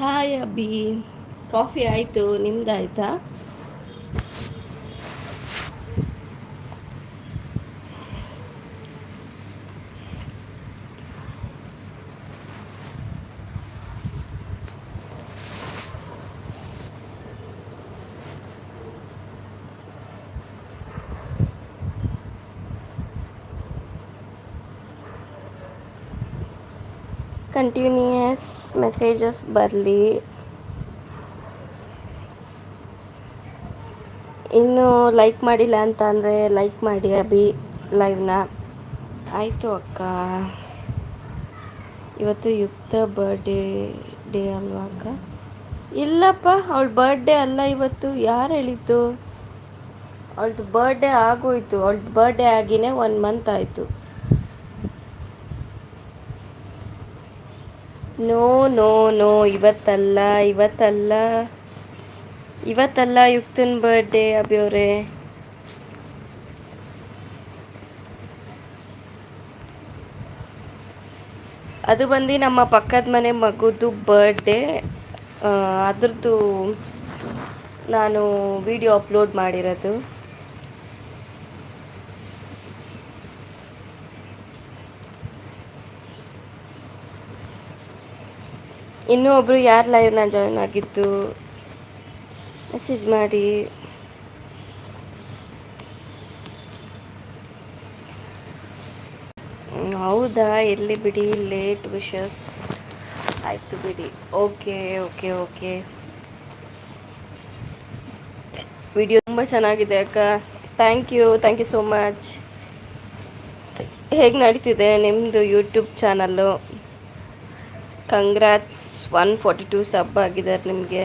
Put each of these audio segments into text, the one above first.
Hi ಅಬಿ coffee ಆಯಿತು ನಿಮ್ದಾಯ್ತಾ messages ಬರಲಿ. ಇನ್ನು ಲೈಕ್ ಮಾಡಿಲ್ಲ ಅಂತ ಅಂದರೆ ಲೈಕ್ ಮಾಡಿ ಅಭಿ ಲೈವ್ನ ಆಯಿತು ಅಕ್ಕ. ಇವತ್ತು ಯುಕ್ತ ಬರ್ಡೇ ಡೇ ಅಲ್ವಾ ಅಕ್ಕ? ಇಲ್ಲಪ್ಪ, ಅವಳ ಬರ್ಡೇ ಅಲ್ಲ ಇವತ್ತು. ಯಾರು ಹೇಳಿದ್ದು? ಅವಳದು ಬರ್ಡೇ ಆಗೋಯ್ತು. ಅವಳದು ಬರ್ಡೇ ಆಗಿನೇ ಒನ್ ಮಂತ್ ಆಯಿತು. ನೋ ನೋ ನೋ, ಇವತ್ತಲ್ಲ ಇವತ್ತಲ್ಲ. ಇವತ್ತಲ್ಲ ಯುಕ್ತನ್ ಬರ್ಡೇ ಅಭಿಯವ್ರೆ ಅದು ಬಂದು ನಮ್ಮ ಪಕ್ಕದ ಮನೆ ಮಗುದು ಬರ್ಡೇ ಅದ್ರದ್ದು ನಾನು ವಿಡಿಯೋ ಅಪ್ಲೋಡ್ ಮಾಡಿರೋದು. ಇನ್ನೂ ಒಬ್ಬರು ಯಾರು ಲೈವ್ನ ಜಾಯ್ನ್ ಆಗಿತ್ತು ಮೆಸೇಜ್ ಮಾಡಿ. ಹೌದಾ? ಎಲ್ಲಿ ಬಿಡಿ? ಲೇಟ್ ವಿಶಸ್ ಆಯಿತು ಬಿಡಿ. ಓಕೆ ಓಕೆ ಓಕೆ ವಿಡಿಯೋ ತುಂಬ ಚೆನ್ನಾಗಿದೆ ಅಕ್ಕ. Thank you thank you so much ಹೇಗೆ ನಡೀತಿದೆ ನಿಮ್ಮದು YouTube channel congrats one forty two sub ಆಗಿದ್ದಾರೆ ನಿಮಗೆ.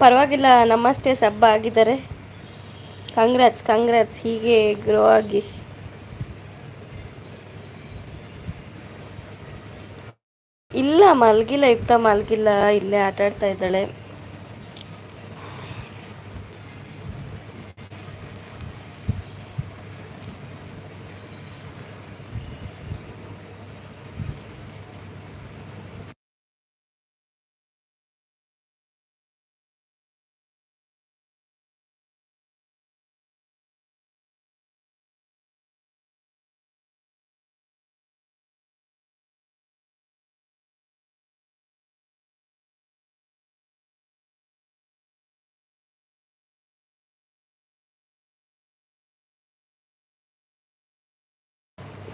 ಪರವಾಗಿಲ್ಲ ನಮ್ಮಷ್ಟೇ ಸಬ್ಬ ಆಗಿದ್ದಾರೆ. ಕಂಗ್ರಾಟ್ಸ್ ಕಂಗ್ರಾಟ್ಸ್ ಹೀಗೆ ಗ್ರೋ ಆಗಿ. ಇಲ್ಲ, ಮಲಗಿಲ್ಲ, ಯುಕ್ತ ಮಲಗಿಲ್ಲ, ಇಲ್ಲೇ ಆಟಾಡ್ತಾ ಇದ್ದಾಳೆ.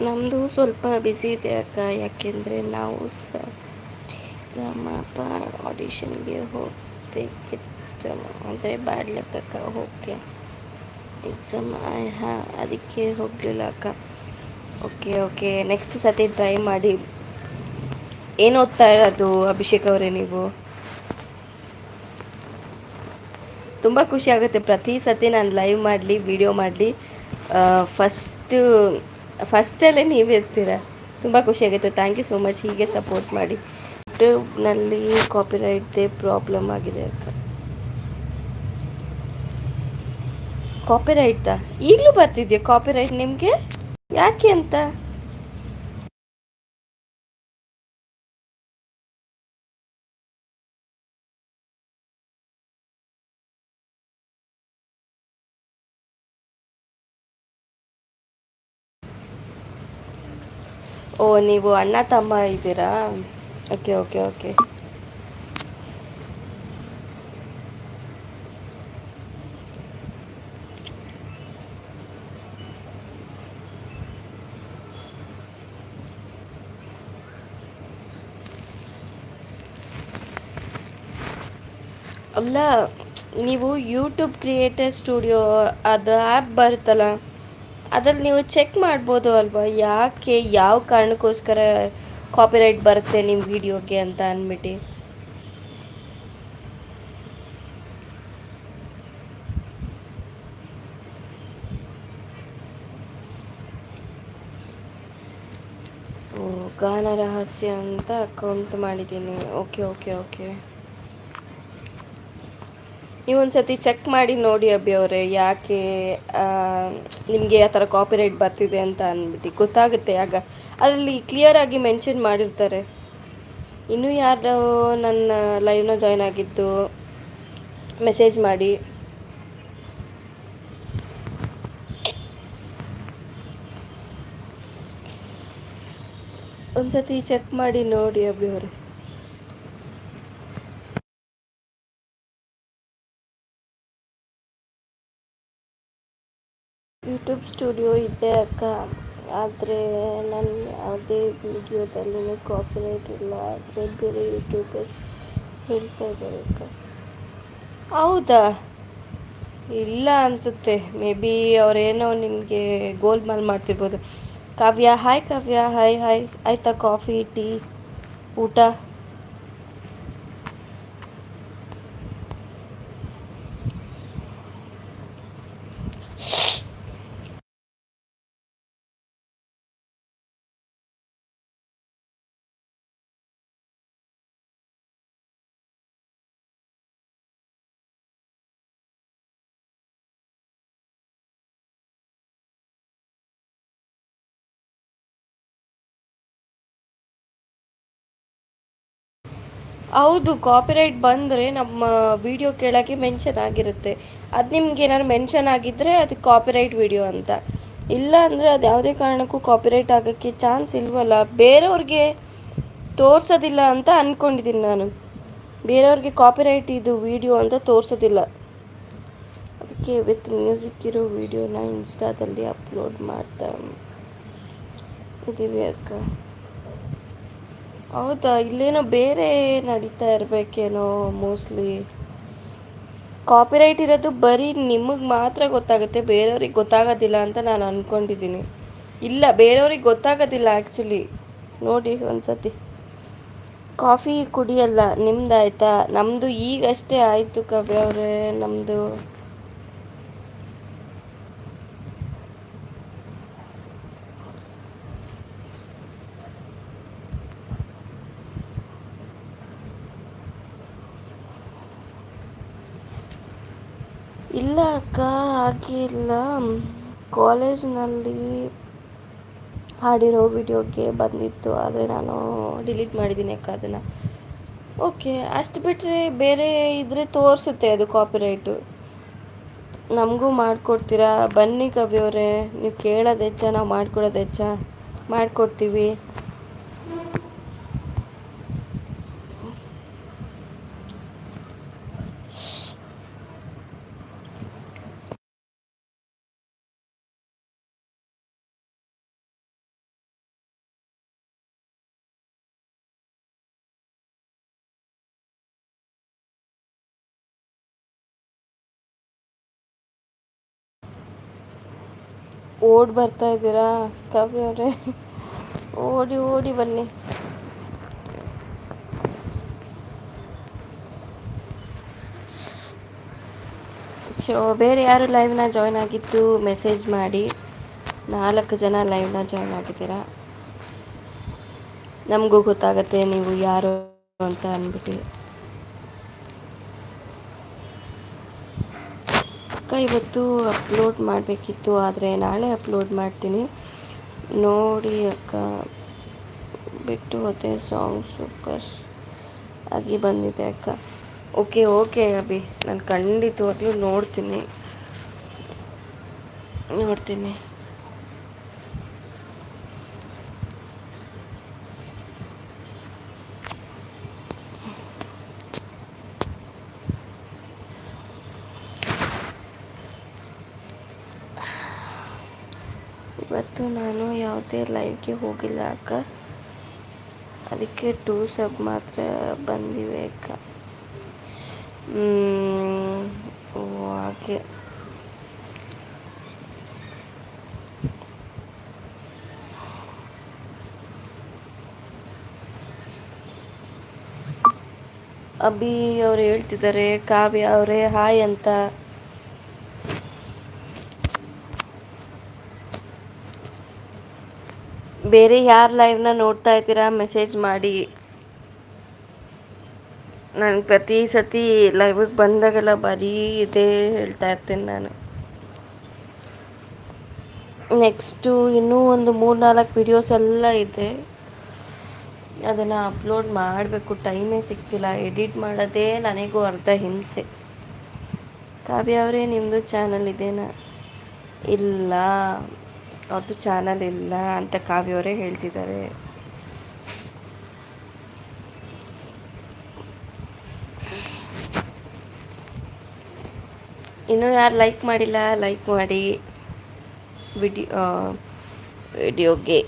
ನಮ್ಮದು ಸ್ವಲ್ಪ ಬ್ಯುಸಿ ಇದೆ ಅಕ್ಕ. ಯಾಕೆಂದರೆ ನಾವು ಸ ಮಾಪ ಆಡಿಷನ್ಗೆ ಹೋಗಬೇಕಿತ್ತು. ಅಂದರೆ ಬಾಡ್ಲಕ್ಕ ಓಕೆ. ಎಕ್ಸಾಮ್ ಹಾಂ, ಅದಕ್ಕೆ ಹೋಗಲಿಲ್ಲ ಅಕ್ಕ. Okay okay. ನೆಕ್ಸ್ಟ್ ಸತಿ ಟ್ರೈ ಮಾಡಿ. ಏನು ಓದ್ತಾ ಇರೋದು ಅಭಿಷೇಕ್ ಅವರೇ ನೀವು? ತುಂಬ ಖುಷಿ ಆಗುತ್ತೆ. ಪ್ರತಿ ಸತಿ ನಾನು ಲೈವ್ ಮಾಡಲಿ ವಿಡಿಯೋ ಮಾಡಲಿ. ಫಸ್ಟು ಫಸ್ಟಲ್ಲೇ ನೀವು ಇರ್ತೀರ? ತುಂಬ ಖುಷಿಯಾಗುತ್ತೆ ಥ್ಯಾಂಕ್ ಯು ಸೋ ಮಚ್ ಹೀಗೆ ಸಪೋರ್ಟ್ ಮಾಡಿ. ಯೂಟ್ಯೂಬ್ನಲ್ಲಿ ಕಾಪಿರೈಟ್ದೇ ಪ್ರಾಬ್ಲಮ್ ಆಗಿದೆ ಅಕ್ಕ ಕಾಪಿರೈಟ್ದಾ ಈಗಲೂ ಬರ್ತಿದ್ಯಾ ಕಾಪಿರೈಟ್ ನಿಮಗೆ? ಯಾಕೆ ಅಂತ? ಓ, ನೀವು ಅಣ್ಣ ತಮ್ಮ ಇದ್ದೀರಾ? ಓಕೆ ಓಕೆ ಓಕೆ ಅಲ್ಲ, ನೀವು ಯೂಟ್ಯೂಬ್ ಕ್ರಿಯೇಟರ್ ಸ್ಟುಡಿಯೋ ಅದು ಆ್ಯಪ್ ಬರುತ್ತಲ್ಲ? ಅದ್ರಲ್ಲಿ ನೀವು ಚೆಕ್ ಮಾಡ್ಬೋದು ಅಲ್ವಾ? ಯಾಕೆ, ಯಾವ ಕಾರಣಕ್ಕೋಸ್ಕರ ಕಾಪಿರೈಟ್ ಬರುತ್ತೆ ನಿಮ್ಮ ವಿಡಿಯೋಗೆ ಅಂತ ಅಂದ್ಬಿಟ್ಟು ಗಾನ ರಹಸ್ಯ ಅಂತ ಅಕೌಂಟ್ ಮಾಡಿದ್ದೀನಿ. ಓಕೆ ಓಕೆ ಓಕೆ ನೀವು ಒಂದು ಸತಿ ಚೆಕ್ ಮಾಡಿ ನೋಡಿ ಅಬ್ಬಿ ಅವರೇ, ಯಾಕೆ ನಿಮಗೆ ಆ ಥರ ಕಾಪಿರೈಟ್ ಬರ್ತಿದೆ ಅಂತ ಅಂದ್ಬಿಟ್ಟು ಗೊತ್ತಾಗುತ್ತೆ ಆಗ. ಅದರಲ್ಲಿ ಕ್ಲಿಯರಾಗಿ ಮೆನ್ಷನ್ ಮಾಡಿರ್ತಾರೆ. ಇನ್ನೂ ಯಾರು ನನ್ನ ಲೈವ್ನ ಜಾಯ್ನ್ ಆಗಿದ್ದು ಮೆಸೇಜ್ ಮಾಡಿ. ಒಂದ್ಸತಿ ಚೆಕ್ ಮಾಡಿ ನೋಡಿ ಅಬ್ಬಿ ಅವರೇ ಯೂಟ್ಯೂಬ್ ಸ್ಟುಡಿಯೋ ಇದೆ ಅಕ್ಕ. ಆದರೆ ನನ್ನ ಯಾವುದೇ ವಿಡಿಯೋದಲ್ಲಿ ಕಾಪಿರೈಟ್ ಇಲ್ಲ. ಆದರೆ ಬೇರೆ ಯೂಟ್ಯೂಬರ್ಸ್ ಹೇಳ್ತಾ ಇದ್ದಾರೆ ಅಕ್ಕ. ಹೌದಾ? ಇಲ್ಲ ಅನಿಸುತ್ತೆ. ಮೇ ಬಿ ಅವರೇನೋ ನಿಮಗೆ ಗೋಲ್ ಮಾಲ್ ಮಾಡ್ತಿರ್ಬೋದು. Kavya hi Kavya hi hi ಆಯಿತಾ ಕಾಫಿ ಟೀ ಊಟ? ಹೌದು ಕಾಪಿರೈಟ್ ಬಂದರೆ ನಮ್ಮ ವಿಡಿಯೋ ಕೇಳೋಕ್ಕೆ ಮೆನ್ಷನ್ ಆಗಿರುತ್ತೆ. ಅದು ನಿಮ್ಗೆ ಏನಾದ್ರು ಮೆನ್ಷನ್ ಆಗಿದ್ದರೆ ಅದು ಕಾಪಿರೈಟ್ ವಿಡಿಯೋ ಅಂತ. ಇಲ್ಲ ಅಂದರೆ ಅದು ಯಾವುದೇ ಕಾರಣಕ್ಕೂ ಕಾಪಿರೈಟ್ ಆಗೋಕ್ಕೆ ಚಾನ್ಸ್ ಇಲ್ವಲ್ಲ. ಬೇರೆಯವ್ರಿಗೆ ತೋರಿಸೋದಿಲ್ಲ ಅಂತ ಅಂದ್ಕೊಂಡಿದ್ದೀನಿ ನಾನು. ಬೇರೆಯವ್ರಿಗೆ ಕಾಪಿರೈಟ್ ಇದು ವಿಡಿಯೋ ಅಂತ ತೋರಿಸೋದಿಲ್ಲ. ಅದಕ್ಕೆ ವಿತ್ ಮ್ಯೂಸಿಕ್ ಇರೋ ವಿಡಿಯೋನ ಇನ್ಸ್ಟಾದಲ್ಲಿ ಅಪ್ಲೋಡ್ ಮಾಡ್ತಾ ಇದ್ದೀವಿ ಅಕ್ಕ. ಹೌದಾ? ಇಲ್ಲೇನೋ ಬೇರೆ ನಡೀತಾ ಇರಬೇಕೇನೋ ಮೋಸ್ಟ್ಲಿ ಕಾಪಿರೈಟ್ ಇರೋದು ಬರೀ ನಿಮಗೆ ಮಾತ್ರ ಗೊತ್ತಾಗುತ್ತೆ, ಬೇರೆಯವ್ರಿಗೆ ಗೊತ್ತಾಗೋದಿಲ್ಲ ಅಂತ ನಾನು ಅಂದ್ಕೊಂಡಿದ್ದೀನಿ ಇಲ್ಲ, ಬೇರೆಯವ್ರಿಗೆ ಗೊತ್ತಾಗೋದಿಲ್ಲ ಆ್ಯಕ್ಚುಲಿ ನೋಡಿ ಒಂದ್ಸತಿ. ಕಾಫಿ ಕುಡಿಯಲ್ಲ ಆಯಿತಾ ನಮ್ಮದು ಈಗಷ್ಟೇ ಆಯಿತು ಕವ್ಯ ಅವರೇ ನಮ್ಮದು ಇಲ್ಲ ಅಕ್ಕ ಆಗಿಲ್ಲ ಕಾಲೇಜ್ನಲ್ಲಿ ಹಾಡಿರೋ ವಿಡಿಯೋಗೆ ಬಂದಿತ್ತು, ಆದರೆ ನಾನು ಡಿಲೀಟ್ ಮಾಡಿದ್ದೀನಿ ಅಕ್ಕ ಅದನ್ನು. ಓಕೆ, ಅಷ್ಟು ಬಿಟ್ಟರೆ ಬೇರೆ ಇದ್ದರೆ ತೋರಿಸುತ್ತೆ ಅದು ಕಾಪಿರೈಟು. ನಮಗೂ ಮಾಡಿಕೊಡ್ತೀರಾ? ಬನ್ನಿ ಕವಿಯವರೇ ನೀವು ಕೇಳೋದು ಹೆಚ್ಚ ನಾವು ಮಾಡ್ಕೊಡೋದು ಹೆಚ್ಚ ಮಾಡಿಕೊಡ್ತೀವಿ. ಓಡಿ ಬರ್ತಾ ಇದ್ದೀರಾ? ಕಾವ್ಯ ಅವರೇ. ಓಡಿ ಓಡಿ ಬನ್ನಿ. ಸೊ ಬೇರೆ ಯಾರು ಲೈವ್ನ ಜಾಯ್ನ್ ಆಗಿದ್ದು ಮೆಸೇಜ್ ಮಾಡಿ. ನಾಲ್ಕು ಜನ ಲೈವ್ನ ಜಾಯ್ನ್ ಆಗಿದ್ದೀರಾ? ನಮಗೂ ಗೊತ್ತಾಗತ್ತೆ ನೀವು ಯಾರು ಅಂತ ಅಂದ್ಬಿಟ್ಟು ಅಕ್ಕ ಇವತ್ತು ಅಪ್ಲೋಡ್ ಮಾಡಬೇಕಿತ್ತು, ಆದರೆ ನಾಳೆ ಅಪ್ಲೋಡ್ ಮಾಡ್ತೀನಿ. ನೋಡಿ ಅಕ್ಕ, ಬಿಟ್ಟು ಮತ್ತೆ ಸಾಂಗ್ ಸೂಪರ್ ಆಗಿ ಬಂದಿದೆ ಅಕ್ಕ. ಓಕೆ ಓಕೆ ಅಭಿ, ನಾನು ಖಂಡಿತವಾಗ್ಲೂ ನೋಡ್ತೀನಿ. ನೋಡ್ತೀನಿ. ಇವತ್ತು ನಾನು ಯಾವುದೇ ಲೈವ್ಗೆ ಹೋಗಿಲ್ಲ ಅಕ್ಕ. ಅದಕ್ಕೆ ಟೂ ಸಬ್ ಮಾತ್ರ ಬಂದಿವೆ ಅಕ್ಕ. ಹಾಗೆ. ಅಭಿ ಅವ್ರು ಹೇಳ್ತಿದ್ದಾರೆ, ಕಾವ್ಯ ಅವರೇ, ಹಾಯ್ ಅಂತ. ಬೇರೆ ಯಾರು ಲೈವ್ನ ನೋಡ್ತಾ ಇದ್ದೀರಾ ಮೆಸೇಜ್ ಮಾಡಿ. ನಾನು ಪ್ರತಿ ಸತಿ ಲೈವಿಗೆ ಬಂದಾಗೆಲ್ಲ ಬರೀ ಇದೇ ಹೇಳ್ತಾ ಇರ್ತೀನಿ ನಾನು. ನೆಕ್ಸ್ಟು ಇನ್ನೂ ಒಂದು ಮೂರು ನಾಲ್ಕು ವಿಡಿಯೋಸ್ ಎಲ್ಲ ಇದೆ. ಅದನ್ನು ಅಪ್ಲೋಡ್ ಮಾಡಬೇಕು ಟೈಮೇ ಸಿಕ್ತಿಲ್ಲ ಎಡಿಟ್ ಮಾಡೋದೇ ನನಗೂ ಅರ್ಧ ಹಿಂಸೆ. ಕಾವ್ಯ ಅವರೇ ನಿಮ್ಮದು ಚಾನಲ್ ಇದೇನಾ? ಇಲ್ಲ. ಅವ್ರದ್ದು ಚಾನಲ್ ಇಲ್ಲ ಅಂತ ಕಾವ್ಯವರೇ ಹೇಳ್ತಿದ್ದಾರೆ. ಇನ್ನೂ ಯಾರು ಲೈಕ್ ಮಾಡಿಲ್ಲ ಲೈಕ್ ಮಾಡಿ ವಿಡಿಯೋ ವಿಡಿಯೋಗೆ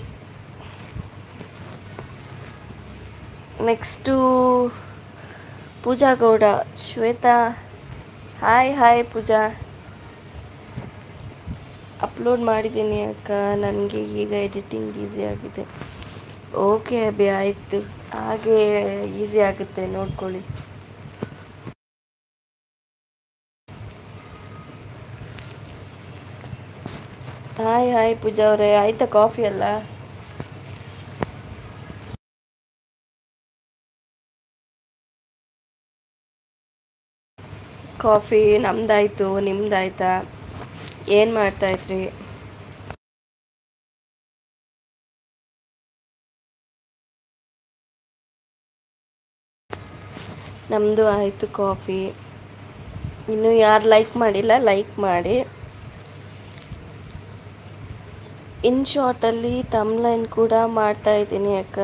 next Pooja Gowda, Shweta. Hi hi Pooja. Upload ಮಾಡಿದ್ದೀನಿ ಅಕ್ಕ. ನನಗೆ ಈಗ ಎಡಿಟಿಂಗ್ ಈಸಿ ಆಗಿದೆ. ಓಕೆ ಅಭಿ, ಆಯಿತು. ಹಾಗೆ ಈಸಿ ಆಗುತ್ತೆ, ನೋಡ್ಕೊಳ್ಳಿ. ಹಾಯ್ ಹಾಯ್ ಪೂಜಾ ಅವರೇ. ಆಯ್ತಾ ಕಾಫಿ ಅಲ್ಲ ಕಾಫಿ ನಮ್ದಾಯ್ತು, ನಿಮ್ದಾಯ್ತಾ? ಏನು ಮಾಡ್ತಾಯಿದ್ರಿ ನಮ್ಮದು ಆಯಿತು ಕಾಫಿ. ಇನ್ನು ಯಾರು ಲೈಕ್ ಮಾಡಿಲ್ಲ ಲೈಕ್ ಮಾಡಿ. ಇನ್ ಶಾರ್ಟಲ್ಲಿ ತಮ್ಲೈನ್ ಕೂಡ ಮಾಡ್ತಾ ಇದ್ದೀನಿ ಅಕ್ಕ.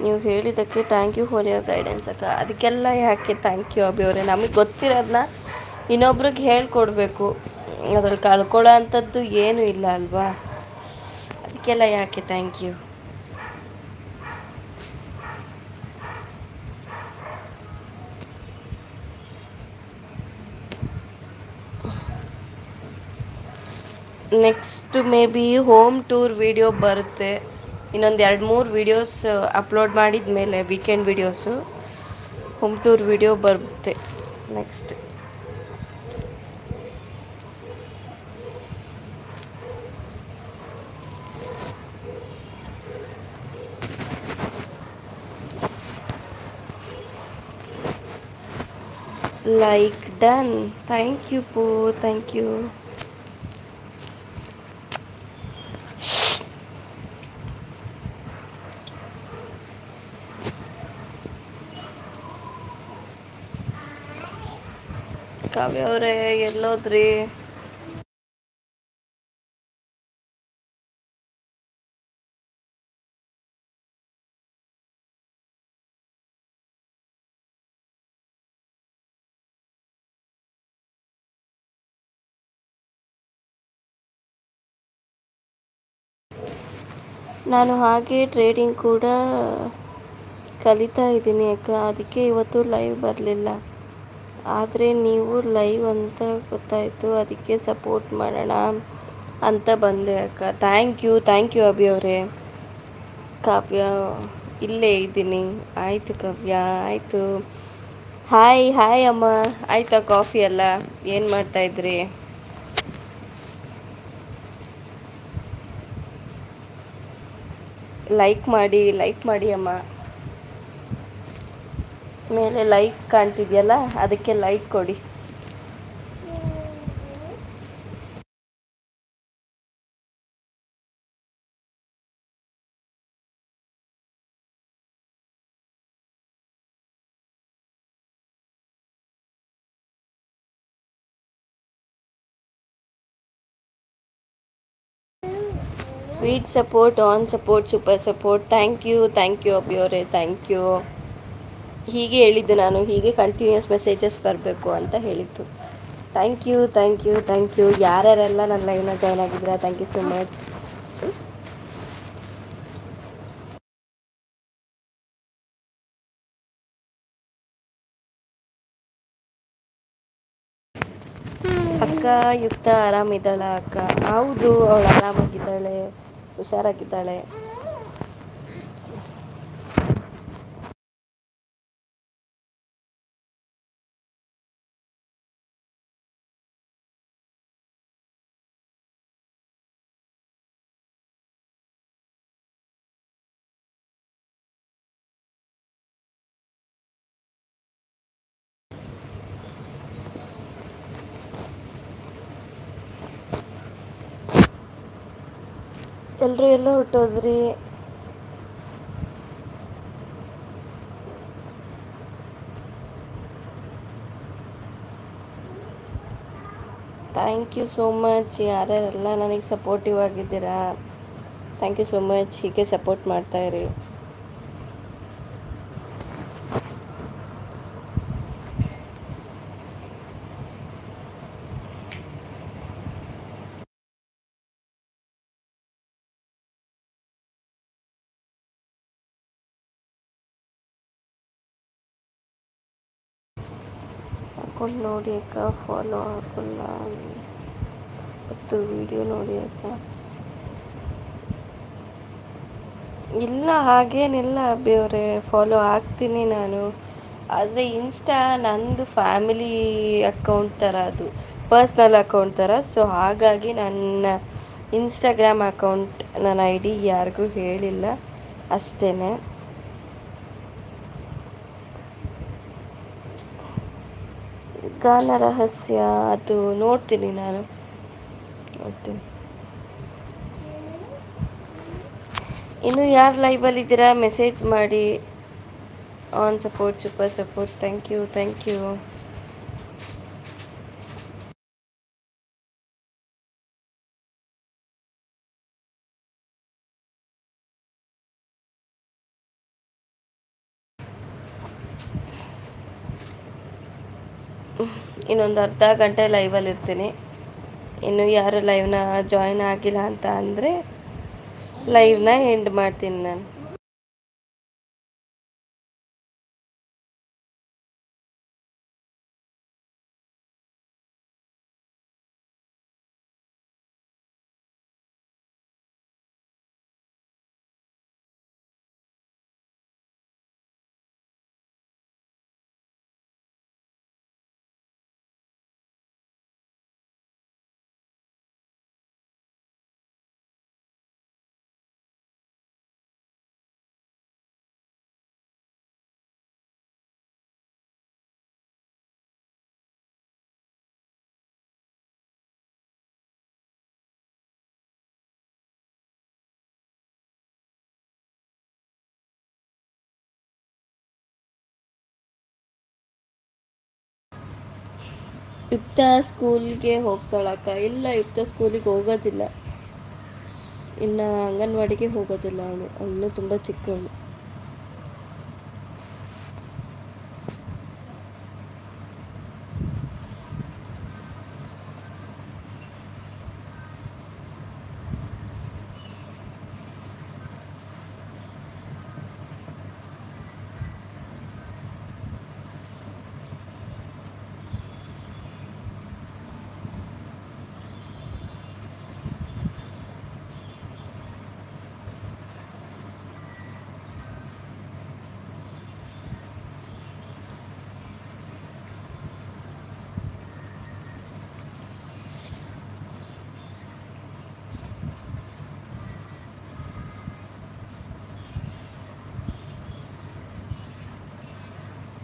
ನೀವು ಹೇಳಿದ್ದಕ್ಕೆ ಥ್ಯಾಂಕ್ ಯು ಫಾರ್ ಗೈಡೆನ್ಸ್ ಅಕ್ಕ. ಅದಕ್ಕೆಲ್ಲ ಯಾಕೆ ಥ್ಯಾಂಕ್ ಯು ಅಬಿ ಅವರೇ? ನಮಗೆ ಗೊತ್ತಿರೋದನ್ನ ಇನ್ನೊಬ್ರಿಗೆ ಹೇಳ್ಕೊಡ್ಬೇಕು. ಅದ್ರಲ್ಲಿ ಕಳ್ಕೊಳ್ಳೋ ಅಂಥದ್ದು ಏನೂ ಇಲ್ಲ ಅಲ್ವಾ? ಅದಕ್ಕೆಲ್ಲ ಯಾಕೆ thank you next maybe home tour video ಬರುತ್ತೆ. ಇನ್ನೊಂದು ಎರಡು ಮೂರು ವೀಡಿಯೋಸ್ ಅಪ್ಲೋಡ್ ಮಾಡಿದ ಮೇಲೆ weekend videos home tour video ಬರುತ್ತೆ. Next like done thank you ಪೂ ಥ್ಯಾಂಕ್ ಯು ಕಾವ್ಯ ಅವರೇ ಎಲ್ಲೋದ್ರಿ? ನಾನು ಹಾಗೆ ಟ್ರೇಡಿಂಗ್ ಕೂಡ ಕಲಿತಾ ಇದ್ದೀನಿ ಅಕ್ಕ. ಅದಕ್ಕೆ ಇವತ್ತು ಲೈವ್ ಬರಲಿಲ್ಲ. ಆದರೆ ನೀವು ಲೈವ್ ಅಂತ ಗೊತ್ತಾಯಿತು. ಅದಕ್ಕೆ ಸಪೋರ್ಟ್ ಮಾಡೋಣ ಅಂತ ಬಂದೆ ಅಕ್ಕ. Thank you thank you Abhi ಅವರೇ. ಕಾವ್ಯ, ಇಲ್ಲೇ ಇದ್ದೀನಿ. ಆಯಿತು ಕಾವ್ಯ, ಆಯಿತು. ಹಾಯ್ ಹಾಯ್ ಅಮ್ಮ. ಆಯಿತಾ ಕಾಫಿ ಎಲ್ಲ? ಏನು ಮಾಡ್ತಾಯಿದ್ರಿ ಲೈಕ್ ಮಾಡಿ ಲೈಕ್ ಮಾಡಿ ಅಮ್ಮ. ಮೇಲೆ ಲೈಕ್ ಕಾಣ್ತಿದೆಯಲ್ಲ ಅದಕ್ಕೆ ಲೈಕ್ ಕೊಡಿ. Sweet support on support super support thank you thank you ಅಭಿಯವರೇ thank you ಹೀಗೆ ಹೇಳಿದ್ದು ನಾನು, ಹೀಗೆ ಕಂಟಿನ್ಯೂಸ್ ಮೆಸೇಜಸ್ ಬರಬೇಕು ಅಂತ ಹೇಳಿದ್ದು. Thank you thank you thank you ಯಾರ್ಯಾರೆಲ್ಲ ನನ್ನ ಲೈವ್ನ ಜಾಯ್ನ್ ಆಗಿದ್ದೀರಾ? ಥ್ಯಾಂಕ್ ಯು ಸೊ ಮಚ್ ಅಕ್ಕ, ಯುಕ್ತ, ಆರಾಮಿದ್ದಾಳ ಅಕ್ಕ? ಹೌದು, ಅವಳು ಆರಾಮಾಗಿದ್ದಾಳೆ. ಹುಷಾರಾಗಿದ್ದಾಳೆ. ಎಲ್ಲರೂ ಎಲ್ಲ ಹೊಟ್ಟೋದ್ರಿ? ಥ್ಯಾಂಕ್ ಯು ಸೋ ಮಚ್ ಯಾರ್ಯಾರೆಲ್ಲ ನನಗೆ ಸಪೋರ್ಟಿವ್ ಆಗಿದ್ದೀರಾ? ಥ್ಯಾಂಕ್ ಯು ಸೋ ಮಚ್ ಹೀಗೆ ಸಪೋರ್ಟ್ ಮಾಡ್ತಾಯಿರಿ ನೋಡಿ ಅಕ್ಕ ಫಾಲೋ ಆಗಲ್ಲ ಮತ್ತು ವಿಡಿಯೋ ನೋಡಿ ಅಕ್ಕ. ಇಲ್ಲ, ಹಾಗೇನಿಲ್ಲ ಅಬ್ಬಿಯವರೇ ಫಾಲೋ ಆಗ್ತೀನಿ ನಾನು. ಆದರೆ ಇನ್ಸ್ಟಾ ನಂದು ಫ್ಯಾಮಿಲಿ ಅಕೌಂಟ್ ಥರ ಅದು ಪರ್ಸ್ನಲ್ ಅಕೌಂಟ್ ಥರ ಸೊ ಹಾಗಾಗಿ ನನ್ನ ಇನ್ಸ್ಟಾಗ್ರಾಮ್ ಅಕೌಂಟ್ ನನ್ನ ಐ ಡಿ ಯಾರಿಗೂ ಹೇಳಿಲ್ಲ. ಅಷ್ಟೇ ಗಾನ ರಹಸ್ಯ ಅದು ನೋಡ್ತೀನಿ ನಾನು. ನೋಡ್ತೀನಿ. ಇನ್ನು ಯಾರು ಲೈವಲ್ಲಿ ಇದ್ದೀರಾ? ಮೆಸೇಜ್ ಮಾಡಿ. On support super support thank you thank you ಇನ್ನೊಂದು ಅರ್ಧ ಗಂಟೆ ಲೈವಲ್ಲಿ ಇರ್ತೀನಿ. ಇನ್ನು ಯಾರು ಲೈವ್ನ ಜಾಯ್ನ್ ಆಗಿಲ್ಲ ಅಂತ ಅಂದರೆ ಲೈವ್ನ ಎಂಡ್ ಮಾಡ್ತೀನಿ ನಾನು. ಯುಕ್ತ ಸ್ಕೂಲ್ಗೆ ಹೋಗ್ತಾಳಕ್ಕ. ಇಲ್ಲ ಯುಕ್ತ ಸ್ಕೂಲಿಗೆ ಹೋಗೋದಿಲ್ಲ. ಇನ್ನು ಅಂಗನವಾಡಿಗೆ ಹೋಗೋದಿಲ್ಲ ಅವಳು. ಅವಳು ತುಂಬ ಚಿಕ್ಕವಳು.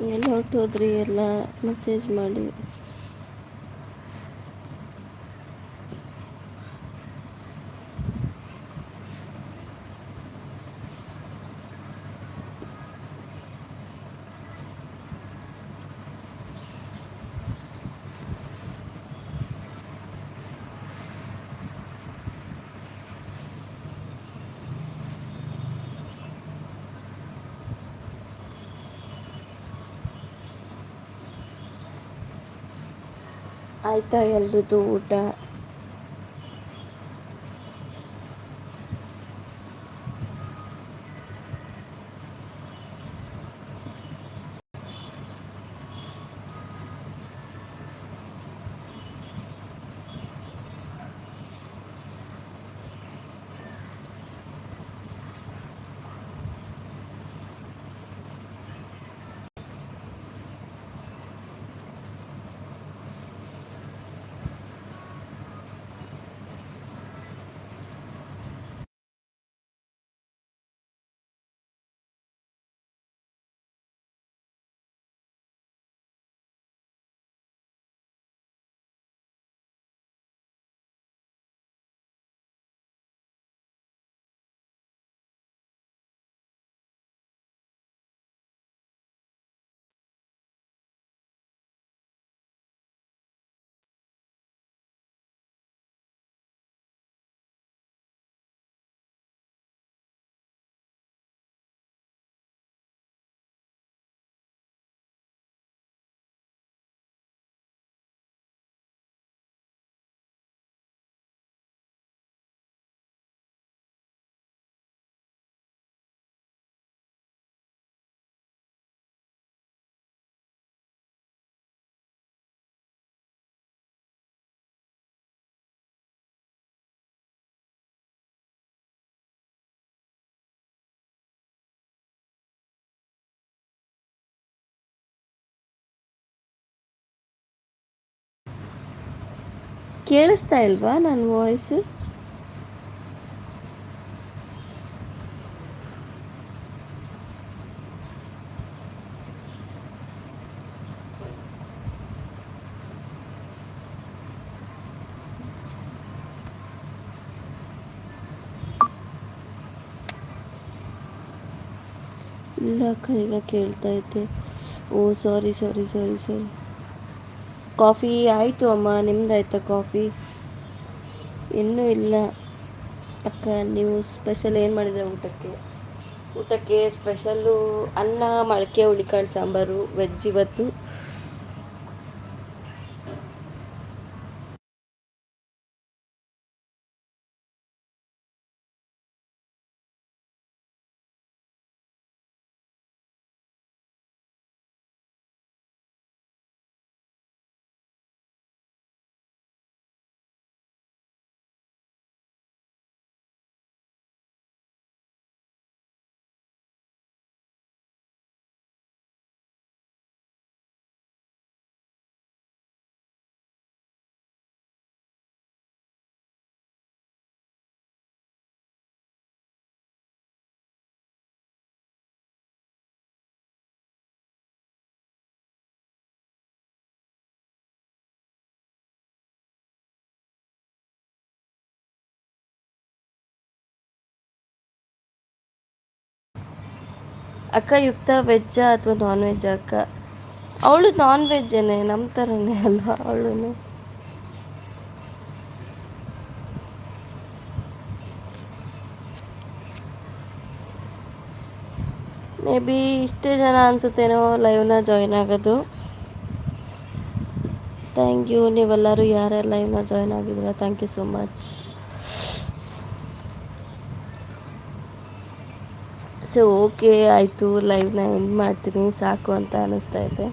ಎಲ್ಲ ಹೊರಟೋದ್ರಿ ಎಲ್ಲ ಮೆಸೇಜ್ ಮಾಡಿ. ಆಯ್ತಾ ಎಲ್ರದ್ದು ಊಟ? ಕೇಳಿಸ್ತಾ ಇಲ್ವಾ ನನ್ನ ವಾಯ್ಸು ಇಲ್ಲ ಅಕ್ಕ ಈಗ ಕೇಳ್ತಾ ಇದ್ದೆ. ಓ ಸಾರಿ ಸಾರಿ ಸಾರಿ ಸಾರಿ ಕಾಫಿ ಆಯಿತು ಅಮ್ಮ ನಿಮ್ಮದಾಯ್ತಾ ಕಾಫಿ? ಇನ್ನೂ ಇಲ್ಲ. ಅಕ್ಕ, ನೀವು ಸ್ಪೆಷಲ್ ಏನು ಮಾಡಿದ್ರೆ ಊಟಕ್ಕೆ? ಊಟಕ್ಕೆ ಸ್ಪೆಷಲ್ಲು ಅನ್ನ ಮೊಳಕೆ ಹುಳಿಕಾಳು, ಸಾಂಬಾರು ವೆಜ್ ಇವತ್ತು. ಅಕ್ಕ ಯುಕ್ತ ವೆಜ್ಜಾ ಅಥವಾ ನಾನ್ ವೆಜ್ಜಾ ಅಕ್ಕ? ಅವಳು ನಾನ್ ವೆಜ್ಜೇನೆ ನಮ್ಮ ಥರನೇ ಅಲ್ಲ ಅವಳು ಮೇ ಬಿ ಇಷ್ಟೇ ಜನ ಅನಿಸುತ್ತೇನೋ ಲೈವ್ನ ಜಾಯ್ನ್ ಆಗೋದು. ಥ್ಯಾಂಕ್ ಯು ನೀವೆಲ್ಲರೂ ಯಾರ್ಯಾರು ಲೈವ್ನ ಜಾಯ್ನ್ ಆಗಿದ್ದೀರಾ thank you so much so, okay, ಆಯಿತು, ಲೈವ್ನ ಎಂಡ್ ಮಾಡ್ತೀನಿ. ಸಾಕು ಅಂತ ಅನ್ನಿಸ್ತಾ ಇದೆ.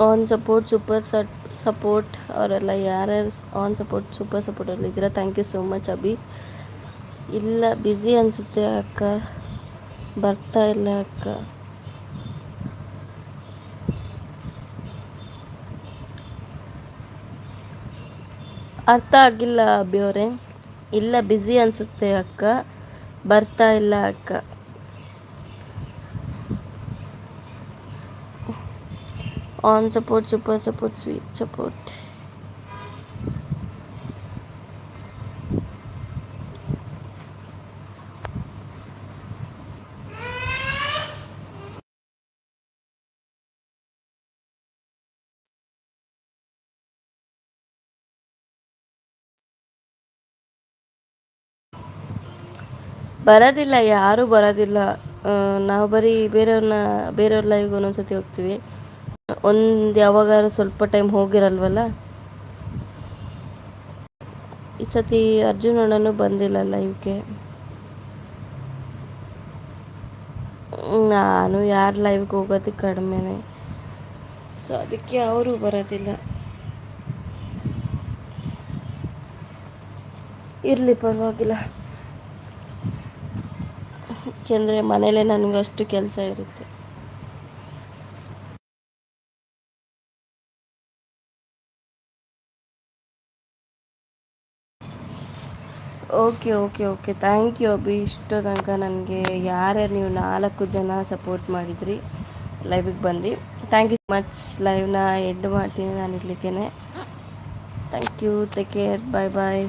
On support super set support ಅವರೆಲ್ಲ ಯಾರ್ಯಾರು ಆನ್ ಸಪೋರ್ಟ್ ಸೂಪರ್ ಸಪೋರ್ಟಲ್ಲಿ ಇದ್ದೀರಾ? Thank you so much Abhi. ಇಲ್ಲ ಬ್ಯುಸಿ ಅನಿಸುತ್ತೆ, ಅಕ್ಕ. ಬರ್ತಾ ಇಲ್ಲ, ಅಕ್ಕ. ಅರ್ಥ ಆಗಿಲ್ಲ ಅಭಿ ಅವರೇ. ಇಲ್ಲ ಬ್ಯುಸಿ ಅನಿಸುತ್ತೆ ಅಕ್ಕ. ಬರ್ತಾ ಇಲ್ಲ ಅಕ್ಕ. On support super support sweet support ಬರೋದಿಲ್ಲ, ಯಾರೂ ಬರೋದಿಲ್ಲ. ನಾವು ಬರೀ ಬೇರೆಯವ್ರನ್ನ, ಬೇರೆಯವ್ರ ಲೈವ್ಗೆ ಒಂದೊಂದ್ಸತಿ ಹೋಗ್ತೀವಿ. ಒಂದು ಯಾವಾಗಾರು ಸ್ವಲ್ಪ ಟೈಮ್ ಹೋಗಿರಲ್ವಲ್ಲ? ಈ ಸತಿ ಅರ್ಜುನ್ ಅಣ್ಣನೂ ಬಂದಿಲ್ಲ ಲೈವ್ಗೆ ನಾನು ಯಾರು ಲೈವ್ಗೆ ಹೋಗೋದು ಕಡಿಮೆನೆ. ಸೊ ಅದಕ್ಕೆ ಅವರು ಬರೋದಿಲ್ಲ. ಇರಲಿ, ಪರವಾಗಿಲ್ಲ. ಯಾಕೆಂದರೆ ಮನೇಲೇ ನನಗೆ ಅಷ್ಟು ಕೆಲಸ ಇರುತ್ತೆ. Okay okay okay. Thank you Abhi. ಇಷ್ಟು ತನಕ ನನಗೆ ಯಾರ್ಯಾರು ನೀವು ನಾಲ್ಕು ಜನ ಸಪೋರ್ಟ್ ಮಾಡಿದ್ರಿ ಲೈವಿಗೆ ಬಂದು. ಥ್ಯಾಂಕ್ ಯು ಮಚ್ ಲೈವ್ನ ಎಂಡ್ ಮಾಡ್ತೀನಿ ನಾನು ಇರ್ಲಿಕ್ಕೇ thank you take care bye bye